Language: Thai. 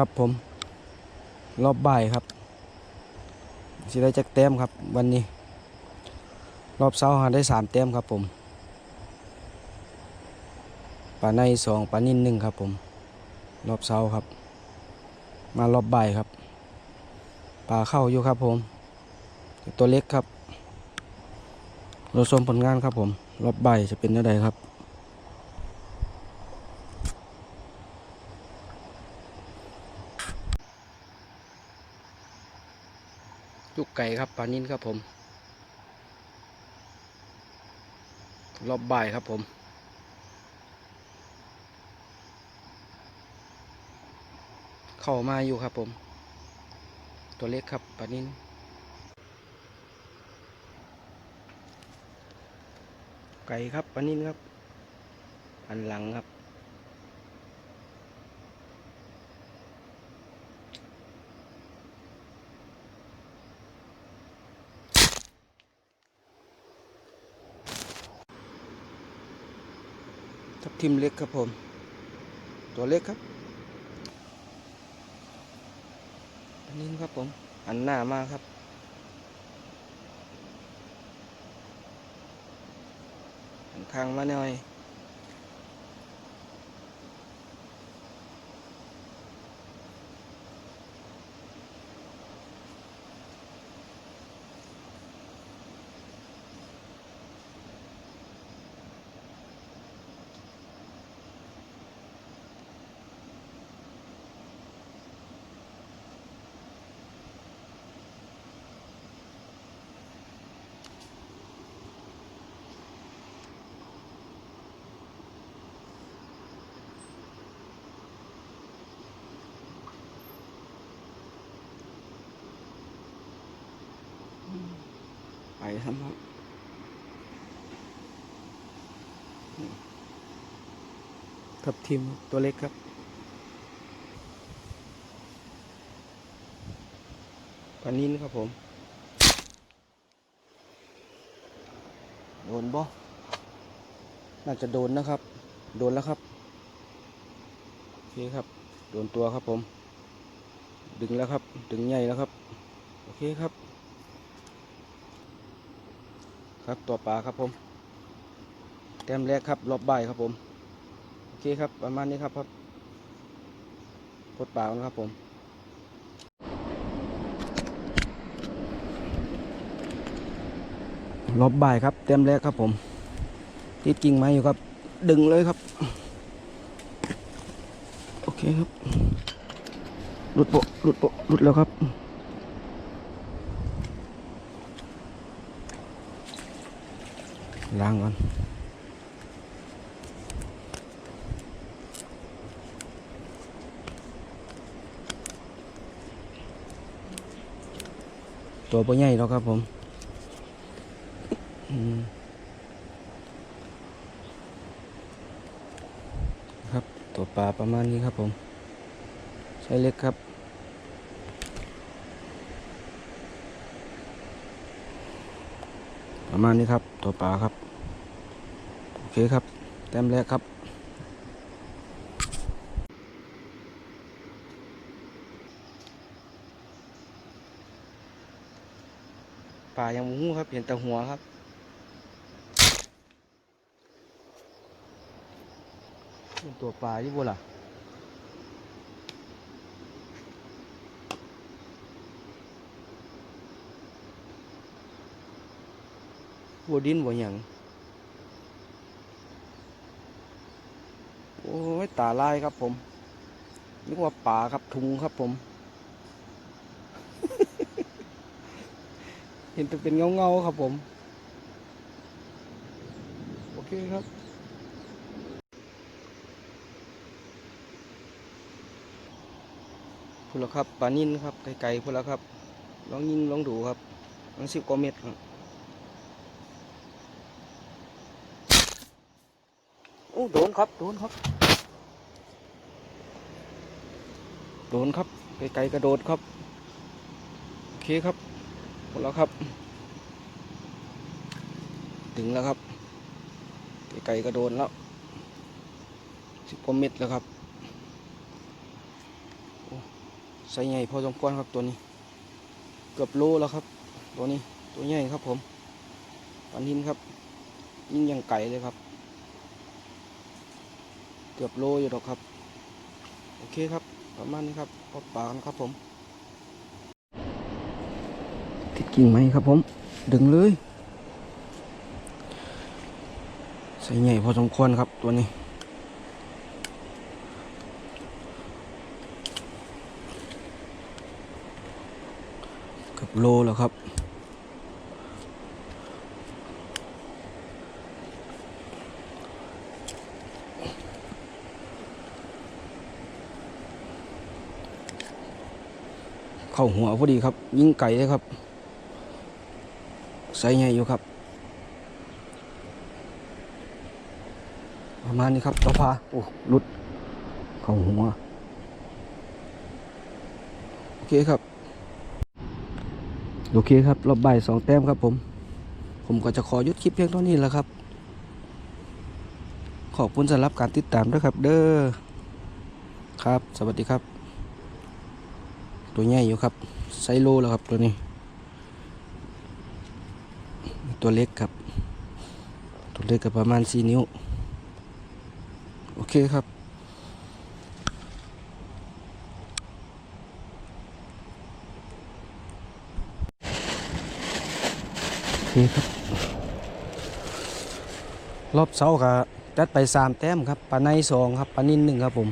ครับผม รอบบ่ายครับสิได้จักแต้มครับ วันนี้ รอบเช้าหาได้สามแต้มครับผมปลาในสองปลานิ่นหนึ่งครับผม รอบเช้าครับ มารอบบ่ายครับปลาเข้าอยู่ครับผม ตัวเล็กครับเราชมผลงานครับผม รอบบ่ายจะเป็นยังไงครับ ลูกไก่ครับปลานินครับผม รอบบ่ายครับผมเข้ามาอยู่ครับผม ตัวเล็กครับปลานินไก่ครับปลานินครับ อันหลังครับ ทับทิมเล็กครับผม ตัวเล็กครับ อันนี้ครับผม อันหน้ามากครับ อันข้างมาหน่อย ไปครับครับทับทิมตัวเล็กครับปานินครับผม โดนบ่น่าจะโดนนะครับ โดนแล้วครับ โอเคครับ โดนตัวครับผม ดึงแล้วครับ ดึงใหญ่แล้วครับ โอเคครับ ครับตัวปลาครับผม แต้มแรกครับรอบใบครับผม โอเคครับประมาณนี้ครับครับพดปลาครับผมรอบบ่ายครับเต็มแรกครับผมติดกิ่งไม้อยู่ครับ ดึงเลยครับ โอเคครับหลุดโปะหลุดโปะหลุดแล้วครับ ล้างก่อนตัวปใหญ่แล้วครับผมอืมครับตัวปลาประมาณนี้ครับผม ใช้เล็กครับ ประมาณนี้ครับ ตัวปลาครับ โอเคครับ แต้มแรกครับปลายังมูครับ เห็นแต่หัวครับ ตัวปลาที่บัวล่ะ บัวดินบัวหยังโอ้ยตาลายครับผมนึกว่าป่าครับทุงครับผม เห็นแต่เป็นเงาเงาๆครับผม โอเคครับพูดแล้วครับปลานิ่นครับไกลๆพูดแล้วครับลองยิงลองดูครับลองสิบกว่าเม็ดครับ โดนครับ โดนครับ โดนครับ ไกลๆกระโดดครับ โอเคครับ หมดแล้วครับ ถึงแล้วครับ ไกลๆกระโดนแล้วสิบกว่าเม็ดแล้วครับโอ้ส่ใหญ่พอสมควรครับตัวนี้ เกือบโลแล้วครับ ตัวนี้ตัวใหญ่ครับผมปันหินครับ ยิ่งยังไก่เลยครับ เกือบโลอยู่ดอกครับ โอเคครับ ประมาณนี้ครับพบปากันครับผม ติดกิ่งไหมครับผม ดึงเลย ใส่ใหญ่พอสมควรครับตัวนี้เกับโลแล้วครับ เข้าหัวพอดีครับ ยิงไก่เลยครับ ใส่ใหญ่อยู่ครับ ประมาณนี้ครับต่อพาโอ้ลุด เข้าหัว โอเคครับ โอเคครับ รอบบ่ายสองแต้มครับผม ผมก็จะขอยุดคลิปเพียงเท่านี้แล้วครับ ขอบคุณสำหรับการติดตามด้วยครับ เด้อครับ สวัสดีครับ ตัวใหญ่อยู่ครับไซโลแล้วครับตัวนี้ ตัวเล็กครับ ตัวเล็กก็ประมาณสี่นิ้ว โอเคครับ โอเคครับ รอบเสาร์ก็จัดไปสามแต้มครับปลาในสองครับปลานิ่นหนึ่งครับผม